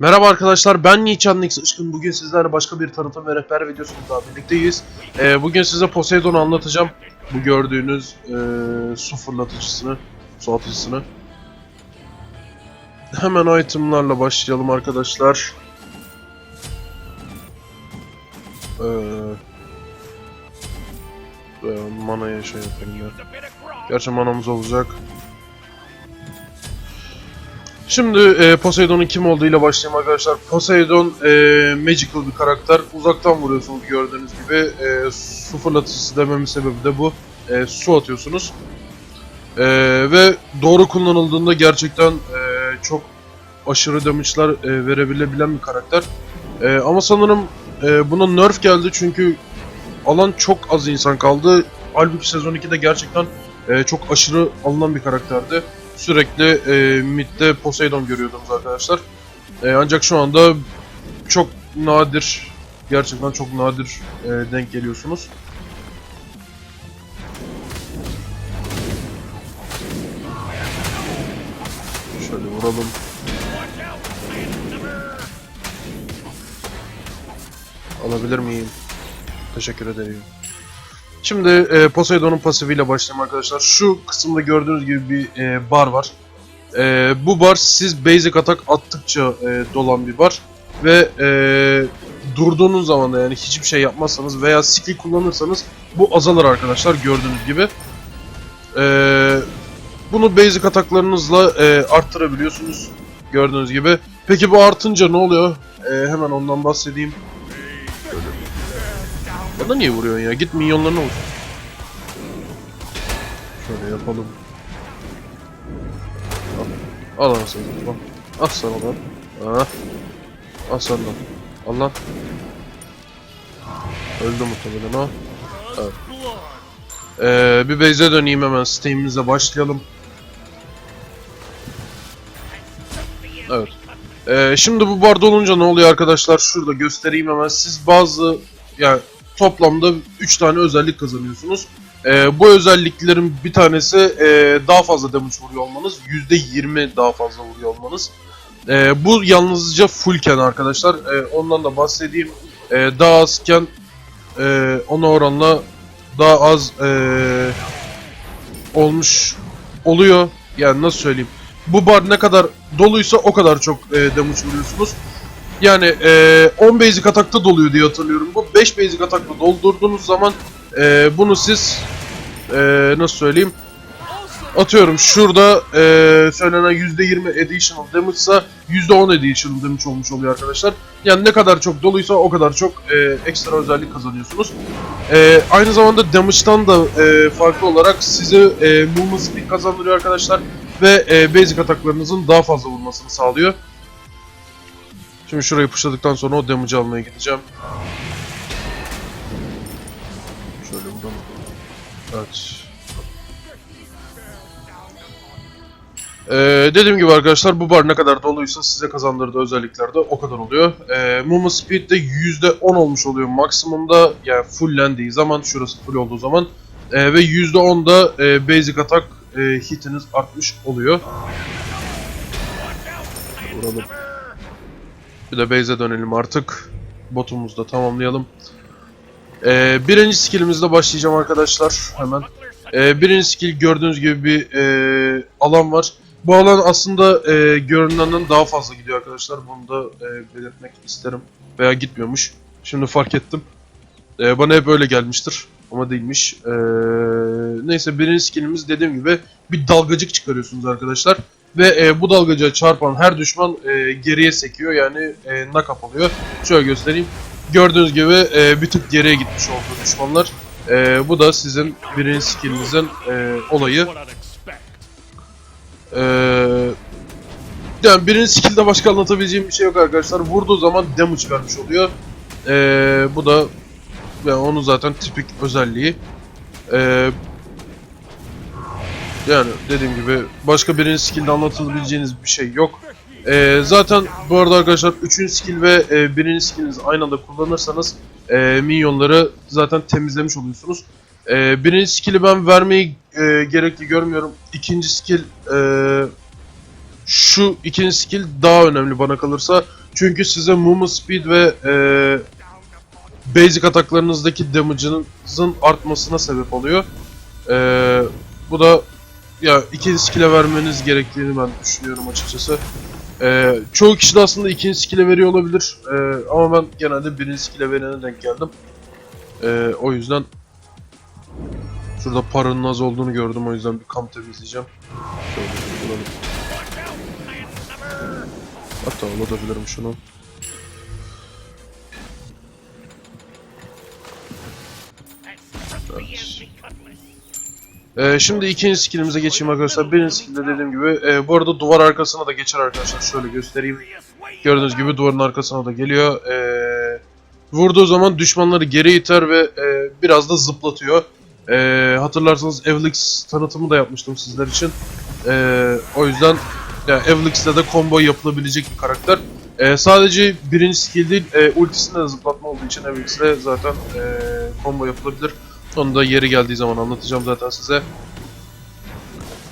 Merhaba arkadaşlar ben Niçan Nix Işkın. Bugün sizlerle başka bir tanıtım ve rehber videosunda birlikteyiz. Ee, bugün size Poseidon'u anlatacağım. Bu gördüğünüz e, su fırlatıcısını, su atıcısını. Hemen itemlarla başlayalım arkadaşlar. Ee, e, manaya şey yapayım ya. Gerçi manamız olacak. Şimdi e, Poseidon'un kim olduğuyla başlayayım arkadaşlar. Poseidon e, magical bir karakter. Uzaktan vuruyorsunuz gördüğünüz gibi. E, su fırlatıcısı dememin sebebi de bu. E, su atıyorsunuz. E, ve doğru kullanıldığında gerçekten e, çok aşırı damage'lar e, verebilebilen bir karakter. E, ama sanırım e, buna nerf geldi çünkü alan çok az insan kaldı. Halbuki sezon 2'de gerçekten e, çok aşırı alınan bir karakterdi sürekli e, midde Poseidon görüyordunuz arkadaşlar. E, ancak şu anda çok nadir, gerçekten çok nadir e, denk geliyorsunuz. Şöyle vuralım. Alabilir miyim? Teşekkür ederim. Şimdi e, Poseidon'un pasifiyle başlayalım arkadaşlar. Şu kısımda gördüğünüz gibi bir e, bar var. E, bu bar siz basic atak attıkça e, dolan bir bar. Ve e, durduğunuz zaman da yani hiçbir şey yapmazsanız veya skill kullanırsanız bu azalır arkadaşlar gördüğünüz gibi. E, bunu basic ataklarınızla e, arttırabiliyorsunuz gördüğünüz gibi. Peki bu artınca ne oluyor? E, hemen ondan bahsedeyim. Bana niye vuruyorsun ya? Git minyonlarına vur. Şöyle yapalım. Al. Al anasını satayım. Al sana lan. Ah. Al sana lan. Al lan. Öldü muhtemelen o. Evet. Ee, bir base'e döneyim hemen. Steam'imize başlayalım. Evet. Ee, şimdi bu barda olunca ne oluyor arkadaşlar? Şurada göstereyim hemen. Siz bazı yani toplamda 3 tane özellik kazanıyorsunuz. Ee, bu özelliklerin bir tanesi e, daha fazla damage vuruyor olmanız. %20 daha fazla vuruyor olmanız. Ee, bu yalnızca fullken arkadaşlar. Ee, ondan da bahsedeyim. Ee, daha azken e, ona oranla daha az e, olmuş oluyor. Yani nasıl söyleyeyim. Bu bar ne kadar doluysa o kadar çok e, damage vuruyorsunuz. Yani e, 10 basic atakta doluyor diye hatırlıyorum bu. 5 basic atakla doldurduğunuz zaman e, bunu siz e, nasıl söyleyeyim atıyorum şurada e, söylenen %20 additional damage ise %10 additional damage olmuş oluyor arkadaşlar. Yani ne kadar çok doluysa o kadar çok e, ekstra özellik kazanıyorsunuz. E, aynı zamanda damage'dan da e, farklı olarak size e, movement speed kazandırıyor arkadaşlar. Ve e, basic ataklarınızın daha fazla vurmasını sağlıyor. Şimdi şurayı pushladıktan sonra o damage'ı almaya gideceğim. Şöyle buradan. Evet. Ee, dediğim gibi arkadaşlar bu bar ne kadar doluysa size kazandırdığı özellikler de o kadar oluyor. Ee, movement speed de %10 olmuş oluyor maksimumda yani fulllendiği zaman şurası full olduğu zaman Ee, ve %10 da e, basic atak e, hitiniz artmış oluyor. Vuralım. Bir de base'e dönelim artık. Botumuzu da tamamlayalım. Ee, birinci skillimizle başlayacağım arkadaşlar hemen. Ee, birinci skill gördüğünüz gibi bir e, alan var. Bu alan aslında e, görünenden daha fazla gidiyor arkadaşlar. Bunu da e, belirtmek isterim. Veya gitmiyormuş. Şimdi fark ettim. E, bana hep öyle gelmiştir. Ama değilmiş. E, neyse birinci skillimiz dediğim gibi bir dalgacık çıkarıyorsunuz arkadaşlar. Ve e, bu dalgacığa çarpan her düşman e, geriye sekiyor yani e, knock oluyor. Şöyle göstereyim. Gördüğünüz gibi e, bir tık geriye gitmiş oldu düşmanlar. E, bu da sizin birinci skillinizin e, olayı. E, yani birinci skillde başka anlatabileceğim bir şey yok arkadaşlar. Vurduğu zaman damage vermiş oluyor. E, bu da yani onun zaten tipik özelliği. E, yani dediğim gibi başka birinci skill'de anlatabileceğiniz bir şey yok. Ee, zaten bu arada arkadaşlar 3. skill ve e, 1. skillinizi aynı anda kullanırsanız e, minyonları zaten temizlemiş oluyorsunuz. E, 1. skill'i ben vermeyi e, gerekli görmüyorum. 2. skill e, şu ikinci skill daha önemli bana kalırsa. Çünkü size movement speed ve e, basic ataklarınızdaki damage'ınızın artmasına sebep oluyor. E, bu da ya ikinci skill'e vermeniz gerektiğini ben düşünüyorum açıkçası. E, çoğu kişi de aslında ikinci skill'e veriyor olabilir. E, ama ben genelde birinci skill'e verene denk geldim. E, o yüzden Şurada paranın az olduğunu gördüm o yüzden bir kamp temizleyeceğim. Şöyle kullanıp. Hatta alabilirim şunu. Evet. Ee, şimdi ikinci skillimize geçeyim arkadaşlar. Birinci skillde dediğim gibi e, bu arada duvar arkasına da geçer arkadaşlar. Şöyle göstereyim. Gördüğünüz gibi duvarın arkasına da geliyor. Ee, vurduğu zaman düşmanları geri iter ve e, biraz da zıplatıyor. Ee, hatırlarsanız Evlix tanıtımı da yapmıştım sizler için. Ee, o yüzden yani Evlix'te de combo yapılabilecek bir karakter. Ee, sadece birinci skill değil, e, ultisinde de zıplatma olduğu için Evlix'te zaten e, combo yapılabilir. Onu da yeri geldiği zaman anlatacağım zaten size.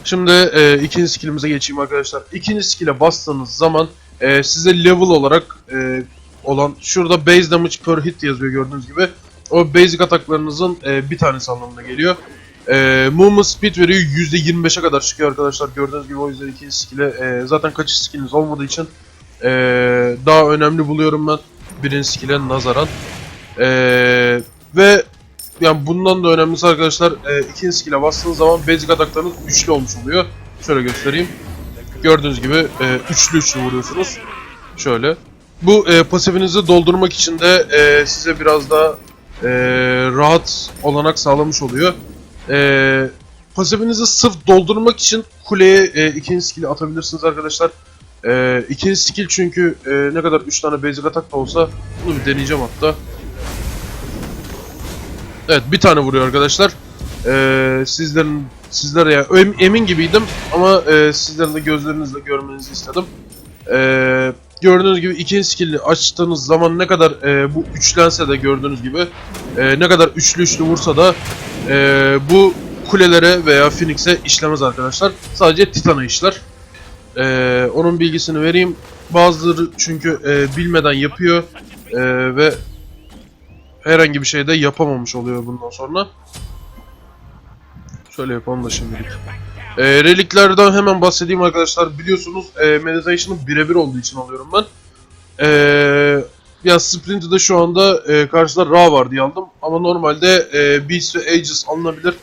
Şimdi e, ikinci skillimize geçeyim arkadaşlar. İkinci skill'e bastığınız zaman e, size level olarak e, olan şurada base damage per hit yazıyor gördüğünüz gibi. O basic ataklarınızın e, bir tanesi anlamına geliyor. E, movement speed veriyor %25'e kadar çıkıyor arkadaşlar gördüğünüz gibi o yüzden ikinci skill'e e, zaten kaçış skilliniz olmadığı için e, daha önemli buluyorum ben birinci skill'e nazaran. E, ve yani bundan da önemlisi arkadaşlar e, ikinci skill'e bastığınız zaman basic ataklarınız üçlü olmuş oluyor. Şöyle göstereyim. Gördüğünüz gibi e, üçlü üçlü vuruyorsunuz. Şöyle. Bu e, pasifinizi doldurmak için de e, size biraz daha e, rahat olanak sağlamış oluyor. E, pasifinizi sırf doldurmak için kuleye e, ikinci skill'i atabilirsiniz arkadaşlar. E, ikinci skill çünkü e, ne kadar 3 tane basic atak da olsa bunu bir deneyeceğim hatta. Evet bir tane vuruyor arkadaşlar. E, sizlerin sizlere ya em- emin gibiydim ama e, sizlerin de gözlerinizle görmenizi istedim. E, gördüğünüz gibi ikinci skill'i açtığınız zaman ne kadar e, bu üçlense de gördüğünüz gibi e, ne kadar üçlü üçlü vursa da e, bu kulelere veya Phoenix'e işlemez arkadaşlar. Sadece Titan'a işler. E, onun bilgisini vereyim. Bazıları çünkü e, bilmeden yapıyor e, ve herhangi bir şey de yapamamış oluyor bundan sonra. Şöyle yapalım da şimdilik. E, reliklerden hemen bahsedeyim arkadaşlar. Biliyorsunuz e, Meditation'ın birebir olduğu için alıyorum ben. E, ya Sprint'de şu anda e, karşıda Ra var diye aldım. Ama normalde e, Beats ve Aegis alınabilir.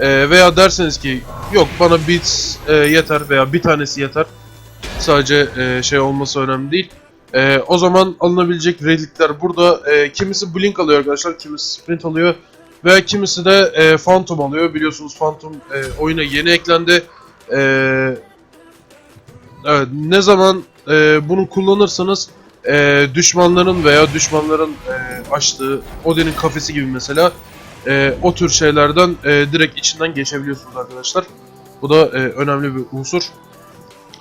E, veya derseniz ki yok bana Beats e, yeter veya bir tanesi yeter. Sadece e, şey olması önemli değil. E, o zaman alınabilecek relikler burada. E, kimisi Blink alıyor arkadaşlar, kimisi Sprint alıyor. Ve kimisi de e, Phantom alıyor. Biliyorsunuz Phantom e, oyuna yeni eklendi. E, evet, ne zaman e, bunu kullanırsanız e, düşmanların veya düşmanların e, açtığı Odin'in kafesi gibi mesela e, o tür şeylerden e, direkt içinden geçebiliyorsunuz arkadaşlar. Bu da e, önemli bir unsur.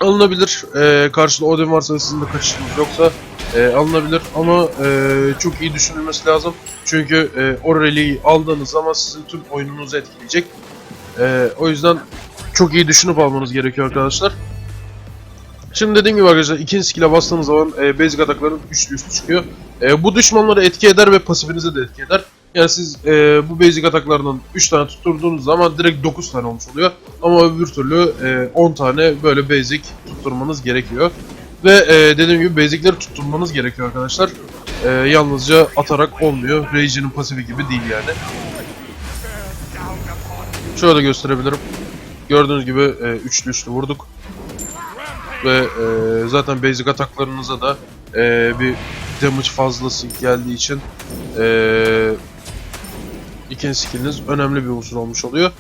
Alınabilir. E, karşıda Odin varsa sizin de kaçışınız yoksa e, alınabilir ama e, çok iyi düşünülmesi lazım. Çünkü e, o reliği aldığınız zaman sizin tüm oyununuzu etkileyecek. E, o yüzden çok iyi düşünüp almanız gerekiyor arkadaşlar. Şimdi dediğim gibi arkadaşlar ikinci skill'e bastığınız zaman e, basic atakların üçlü üstü çıkıyor. E, bu düşmanları etki eder ve pasifinize de etki eder. Yani siz e, bu basic ataklardan 3 tane tutturduğunuz zaman direkt 9 tane olmuş oluyor. Ama öbür türlü e, 10 tane böyle basic tutturmanız gerekiyor. Ve e, dediğim gibi basicleri tutturmanız gerekiyor arkadaşlar. E, yalnızca atarak olmuyor. Rage'nin pasifi gibi değil yani. Şöyle gösterebilirim. Gördüğünüz gibi e, üçlü üçlü vurduk. Ve e, zaten basic ataklarınıza da e, bir damage fazlası geldiği için e, ikinci skilliniz önemli bir unsur olmuş oluyor.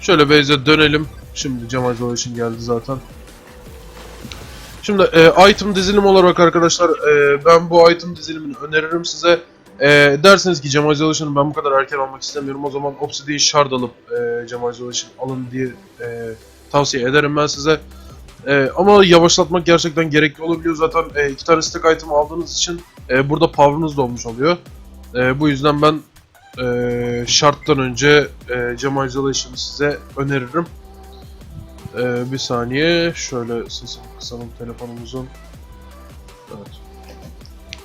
Şöyle base'e dönelim. Şimdi Cemal Dolaş'ın geldi zaten. Şimdi e, item dizilim olarak arkadaşlar e, ben bu item dizilimini öneririm size. E, derseniz ki Cemal Dolaş'ın ben bu kadar erken almak istemiyorum o zaman Obsidian Shard alıp e, Cemal Dolaş'ın alın diye e, tavsiye ederim ben size. E, ama yavaşlatmak gerçekten gerekli olabiliyor zaten e, iki tane stack item aldığınız için e, burada power'ınız da olmuş oluyor. E, bu yüzden ben e, şarttan önce e, Cemal Dolaş'ını size öneririm. Ee, bir saniye. Şöyle sesini kısalım telefonumuzun. Evet.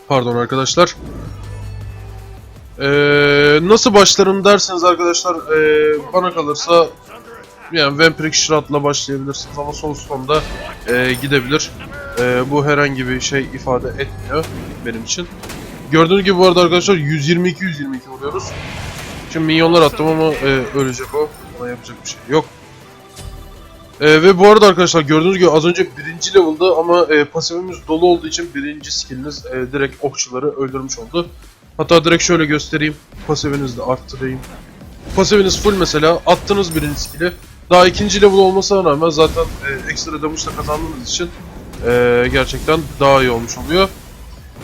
Pardon arkadaşlar. Ee, nasıl başlarım derseniz arkadaşlar ee, bana kalırsa yani Vampiric Shroud'la başlayabilirsiniz ama sol sonda ee, gidebilir. Ee, bu herhangi bir şey ifade etmiyor benim için. Gördüğünüz gibi bu arada arkadaşlar 122-122 vuruyoruz. Şimdi minyonlar attım ama ee, ölecek o. Ona yapacak bir şey yok. Ee, ve bu arada arkadaşlar gördüğünüz gibi az önce birinci level'dı ama e, pasifimiz dolu olduğu için birinci skilliniz e, direkt okçuları öldürmüş oldu. Hatta direkt şöyle göstereyim. Pasifinizi de arttırayım. Pasifiniz full mesela attınız birinci skill'i. Daha ikinci level olmasına rağmen zaten e, ekstra damage da kazandığınız için e, gerçekten daha iyi olmuş oluyor.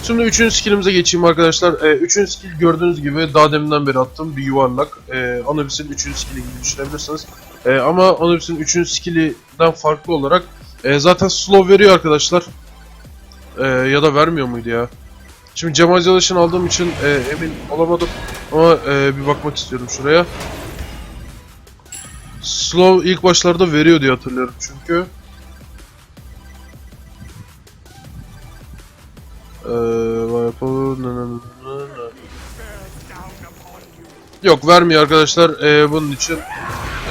Şimdi üçüncü skillimize geçeyim arkadaşlar. E, üçüncü skill gördüğünüz gibi daha deminden beri attım bir yuvarlak. E, Anubis'in üçüncü skilli gibi düşünebilirsiniz. E, ama Anubis'in üçüncü skillinden farklı olarak e, zaten slow veriyor arkadaşlar. E, ya da vermiyor muydu ya? Şimdi Cemal Çalış'ın aldığım için e, emin olamadım. Ama e, bir bakmak istiyorum şuraya. Slow ilk başlarda veriyor diye hatırlıyorum çünkü. Yok vermiyor arkadaşlar. Eee, bunun için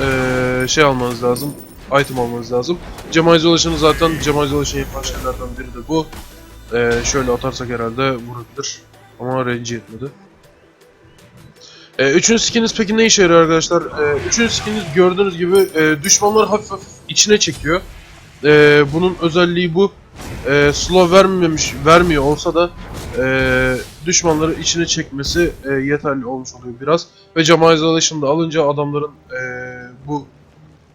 eee, şey almanız lazım. Item almanız lazım. Cemal Zolaş'ın zaten Cemal Zolaş'ın yapan biri de bu. Eee, şöyle atarsak herhalde vurabilir. Ama range yetmedi. Eee, üçüncü skiniz peki ne işe yarıyor arkadaşlar? Eee, üçüncü skiniz gördüğünüz gibi eee, düşmanları hafif hafif içine çekiyor. Eee, bunun özelliği bu. Eee, slow vermemiş, vermiyor olsa da eee, düşmanları içine çekmesi eee, yeterli olmuş oluyor biraz. Ve Zolaş'ın da alınca adamların eee, bu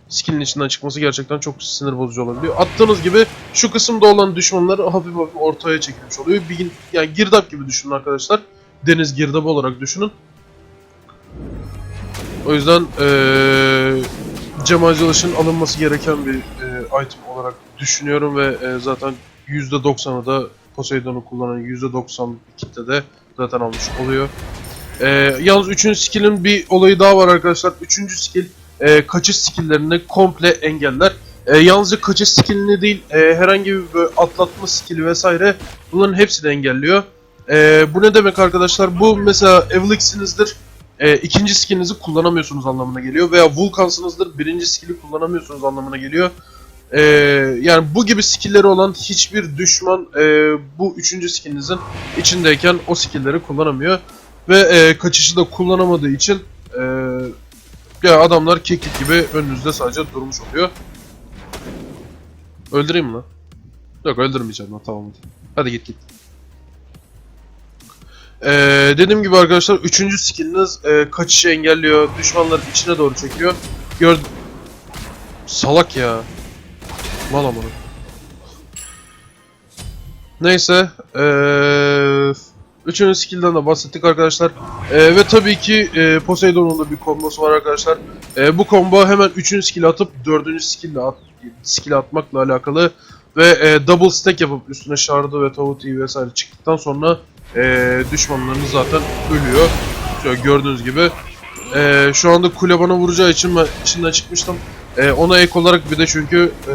skill'in içinden çıkması gerçekten çok sinir bozucu olabiliyor. Attığınız gibi şu kısımda olan düşmanlar hafif hafif ortaya çekilmiş oluyor. Bir yani girdap gibi düşünün arkadaşlar. Deniz girdabı olarak düşünün. O yüzden eee Cemal Çalış'ın alınması gereken bir eee, item olarak düşünüyorum ve eee, zaten %90'ı da Poseidon'u kullanan %90 kitle de zaten almış oluyor. Eee yalnız 3. skill'in bir olayı daha var arkadaşlar. 3. skill eee, kaçış skill'lerini komple engeller. Eee yalnızca kaçış skill'ini değil eee, herhangi bir böyle atlatma skill'i vesaire bunların hepsini engelliyor. Eee, bu ne demek arkadaşlar? Bu mesela Evelix'inizdir. E, ikinci skillinizi kullanamıyorsunuz anlamına geliyor. Veya Vulkan'sınızdır birinci skill'i kullanamıyorsunuz anlamına geliyor. E, yani bu gibi skill'leri olan hiçbir düşman e, bu üçüncü skillinizin içindeyken o skill'leri kullanamıyor. Ve e, kaçışı da kullanamadığı için e, ya adamlar keklik gibi önünüzde sadece durmuş oluyor. Öldüreyim mi lan? Yok öldürmeyeceğim lan tamam hadi. Hadi git git. Ee, dediğim gibi arkadaşlar üçüncü skilliniz e, kaçışı engelliyor, düşmanları içine doğru çekiyor. Gör... Salak ya. Mal amına. Neyse, ee, üçüncü skill'den de bahsettik arkadaşlar. Ee, ve tabii ki e, Poseidon'un da bir kombosu var arkadaşlar. Ee, bu combo hemen üçüncü skill atıp dördüncü skill at, skill atmakla alakalı. Ve e, double stack yapıp üstüne Shard'ı ve Tavuti vesaire çıktıktan sonra e, düşmanlarınız zaten ölüyor. Şöyle gördüğünüz gibi. E, şu anda kule bana vuracağı için ben içinden çıkmıştım. E, ona ek olarak bir de çünkü e,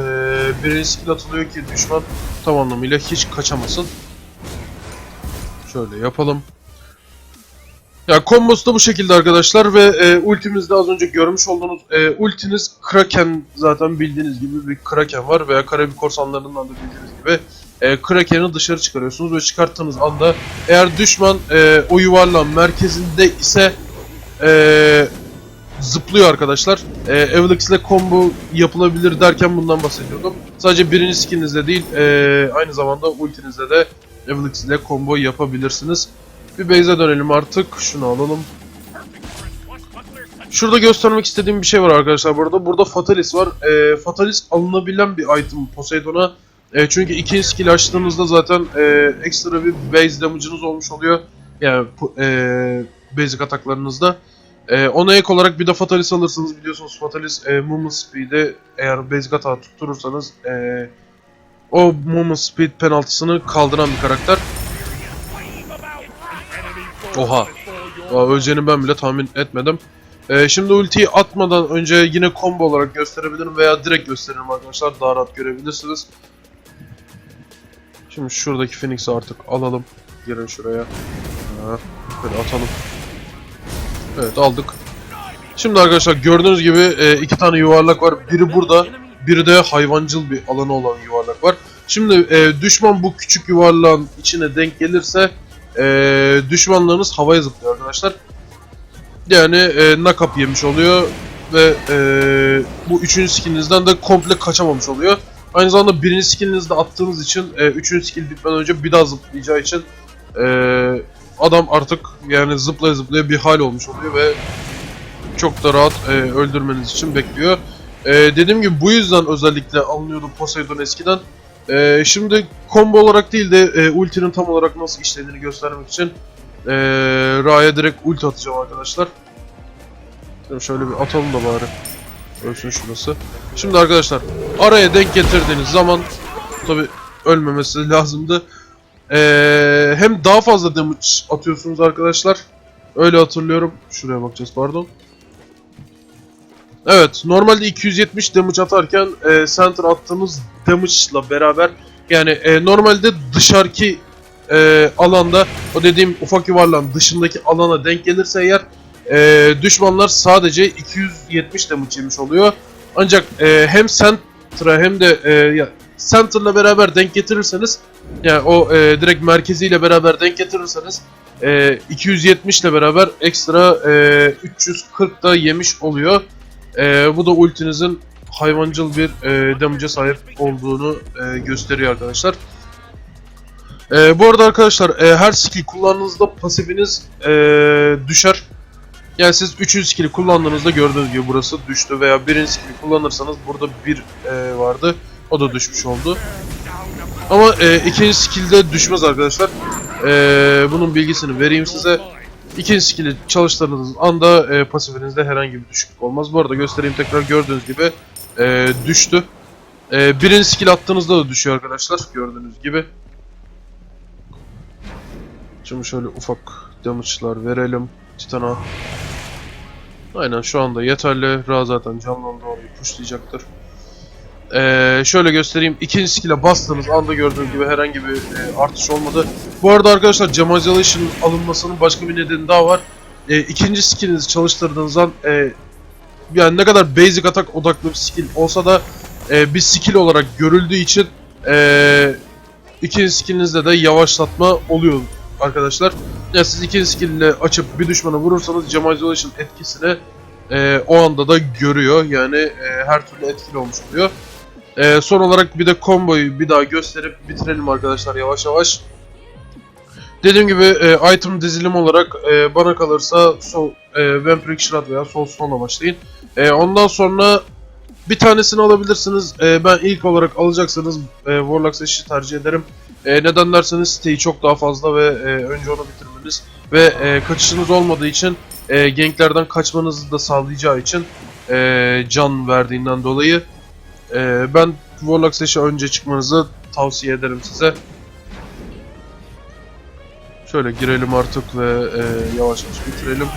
birinci skill atılıyor ki düşman tam anlamıyla hiç kaçamasın. Şöyle yapalım. Ya kombosu da bu şekilde arkadaşlar ve e, ultimizde az önce görmüş olduğunuz e, ultiniz Kraken zaten bildiğiniz gibi bir Kraken var veya Karabük korsanlarından da bildiğiniz gibi e, Kraken'i dışarı çıkarıyorsunuz ve çıkarttığınız anda eğer düşman e, o yuvarlağın merkezinde ise e, zıplıyor arkadaşlar. E, Evelix ile combo yapılabilir derken bundan bahsediyordum. Sadece birinci skillinizde değil e, aynı zamanda ultinizde de Evelix ile combo yapabilirsiniz. Bir base'e dönelim artık. Şunu alalım. Şurada göstermek istediğim bir şey var arkadaşlar bu arada. Burada Fatalis var. E, Fatalis alınabilen bir item Poseidon'a. E, çünkü ikinci skill açtığınızda zaten e, ekstra bir base damage'ınız olmuş oluyor. Yani e, basic ataklarınızda. E, ona ek olarak bir de Fatalis alırsınız biliyorsunuz Fatalis e, movement speed'i eğer basic atağı tutturursanız e, o movement speed penaltısını kaldıran bir karakter. Oha. Aa, öleceğini ben bile tahmin etmedim. Ee, şimdi ultiyi atmadan önce yine combo olarak gösterebilirim veya direkt gösteririm arkadaşlar. Daha rahat görebilirsiniz. Şimdi şuradaki Phoenix'i artık alalım. girin şuraya. Ha, böyle atalım. Evet aldık. Şimdi arkadaşlar gördüğünüz gibi e, iki tane yuvarlak var. Biri burada, biri de hayvancıl bir alanı olan yuvarlak var. Şimdi e, düşman bu küçük yuvarlağın içine denk gelirse e, düşmanlarınız havaya zıplıyor arkadaşlar. Yani e, knock-up yemiş oluyor ve e, bu üçüncü skillinizden de komple kaçamamış oluyor. Aynı zamanda birinci skillinizde attığınız için e, üçüncü skill bitmeden önce bir daha zıplayacağı için e, adam artık yani zıplaya zıplaya bir hal olmuş oluyor ve çok da rahat e, öldürmeniz için bekliyor. E, dediğim gibi bu yüzden özellikle alınıyordu Poseidon eskiden. E, şimdi combo olarak değil de e, ultinin tam olarak nasıl işlediğini göstermek için e, Ra'ya direkt ulti atacağım arkadaşlar. Şöyle bir atalım da bari. Ölsün şurası. Şimdi arkadaşlar araya denk getirdiğiniz zaman tabi ölmemesi lazımdı. Ee, hem daha fazla damage atıyorsunuz arkadaşlar. Öyle hatırlıyorum. Şuraya bakacağız pardon. Evet normalde 270 damage atarken e, center attığımız damage ile beraber yani e, normalde dışarıki e, alanda o dediğim ufak yuvarlağın dışındaki alana denk gelirse eğer e, düşmanlar sadece 270 damage yemiş oluyor. Ancak e, hem center'a hem de e, center'la beraber denk getirirseniz yani o e, direkt merkeziyle beraber denk getirirseniz e, 270 ile beraber ekstra e, 340 da yemiş oluyor. E, bu da ultinizin hayvancıl bir e, damage'e sahip olduğunu e, gösteriyor arkadaşlar. E, bu arada arkadaşlar e, her skill kullandığınızda pasifiniz e, düşer. Yani siz 3. skill'i kullandığınızda gördüğünüz gibi burası düştü veya 1. skill'i kullanırsanız burada 1 e, vardı. O da düşmüş oldu. Ama e, ikinci skill'de düşmez arkadaşlar. E, bunun bilgisini vereyim size. İkinci skill'i çalıştırdığınız anda e, pasifinizde herhangi bir düşüklük olmaz. Bu arada göstereyim tekrar gördüğünüz gibi e, düştü. E, birinci skill attığınızda da düşüyor arkadaşlar gördüğünüz gibi. Şimdi şöyle ufak damage'lar verelim Titan'a. Aynen şu anda yeterli. Ra zaten canlandı orayı pushlayacaktır. Ee, şöyle göstereyim. İkinci skill'e bastığınız anda gördüğünüz gibi herhangi bir e, artış olmadı. Bu arada arkadaşlar Gem Isolation alınmasının başka bir nedeni daha var. E, ikinci skill'inizi çalıştırdığınız an e, yani ne kadar basic atak odaklı bir skill olsa da e, bir skill olarak görüldüğü için e, ikinci skill'inizde de yavaşlatma oluyor arkadaşlar. Ya siz ikinci skill'le açıp bir düşmana vurursanız Gem Isolation etkisini e, o anda da görüyor. Yani e, her türlü etkili olmuş oluyor. E, son olarak bir de komboyu bir daha gösterip bitirelim arkadaşlar yavaş yavaş. Dediğim gibi e, item dizilim olarak e, bana kalırsa sol e, Vampiric Shroud veya Soul Stone'la başlayın. E, ondan sonra bir tanesini alabilirsiniz. E, ben ilk olarak alacaksanız e, Warlock Sash'i tercih ederim. E, neden derseniz siteyi çok daha fazla ve e, önce onu bitirmeniz ve e, kaçışınız olmadığı için e, ganklerden kaçmanızı da sağlayacağı için e, can verdiğinden dolayı e, ben Warlock Sash'e önce çıkmanızı tavsiye ederim size. Şöyle girelim artık ve e, yavaş yavaş bitirelim.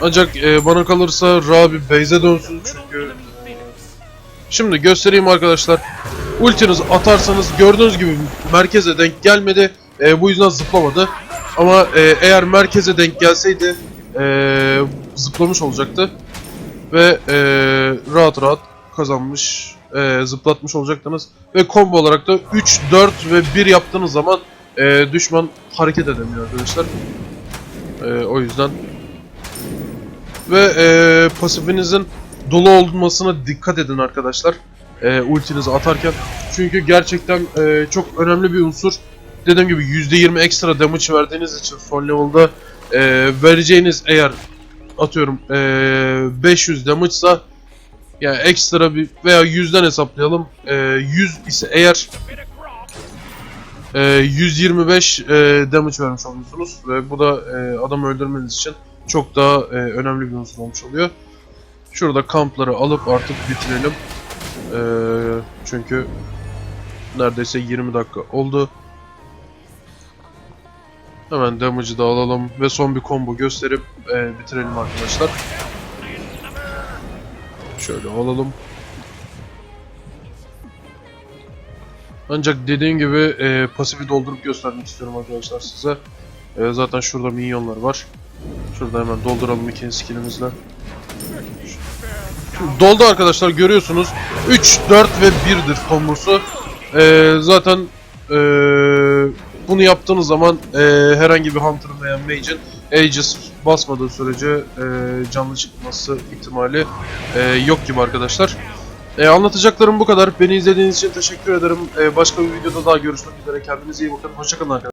Ancak e, bana kalırsa Ra bir base'e dönsün çünkü e, Şimdi göstereyim arkadaşlar. Ultinizi atarsanız gördüğünüz gibi merkeze denk gelmedi. E, bu yüzden zıplamadı. Ama e, eğer merkeze denk gelseydi e, zıplamış olacaktı. Ve e, rahat rahat kazanmış, e, zıplatmış olacaktınız. Ve combo olarak da 3, 4 ve 1 yaptığınız zaman e, düşman hareket edemiyor arkadaşlar. E, o yüzden. Ve e, pasifinizin dolu olmasına dikkat edin arkadaşlar. E, ultinizi atarken. Çünkü gerçekten e, çok önemli bir unsur. Dediğim gibi %20 ekstra damage verdiğiniz için son level'da e, vereceğiniz eğer atıyorum e, 500 damage ise yani ekstra bir veya 100'den hesaplayalım. E, 100 ise eğer e, 125 e, damage vermiş oluyorsunuz ve bu da e, adamı öldürmeniz için çok daha e, önemli bir unsur olmuş oluyor. Şurada kampları alıp artık bitirelim. E, çünkü neredeyse 20 dakika oldu. Hemen damage'ı da alalım ve son bir combo gösterip e, bitirelim arkadaşlar. Şöyle alalım. Ancak dediğim gibi e, pasifi doldurup göstermek istiyorum arkadaşlar size. E, zaten şurada minyonlar var. Şurada hemen dolduralım ikinci skillimizle. Doldu arkadaşlar görüyorsunuz. 3, 4 ve 1'dir kombosu. E, zaten e, bunu yaptığınız zaman e, herhangi bir Hunter veya Mage'in Aegis basmadığı sürece e, canlı çıkması ihtimali e, yok gibi arkadaşlar. E, anlatacaklarım bu kadar. Beni izlediğiniz için teşekkür ederim. E, başka bir videoda daha görüşmek üzere. Kendinize iyi bakın. Hoşçakalın arkadaşlar.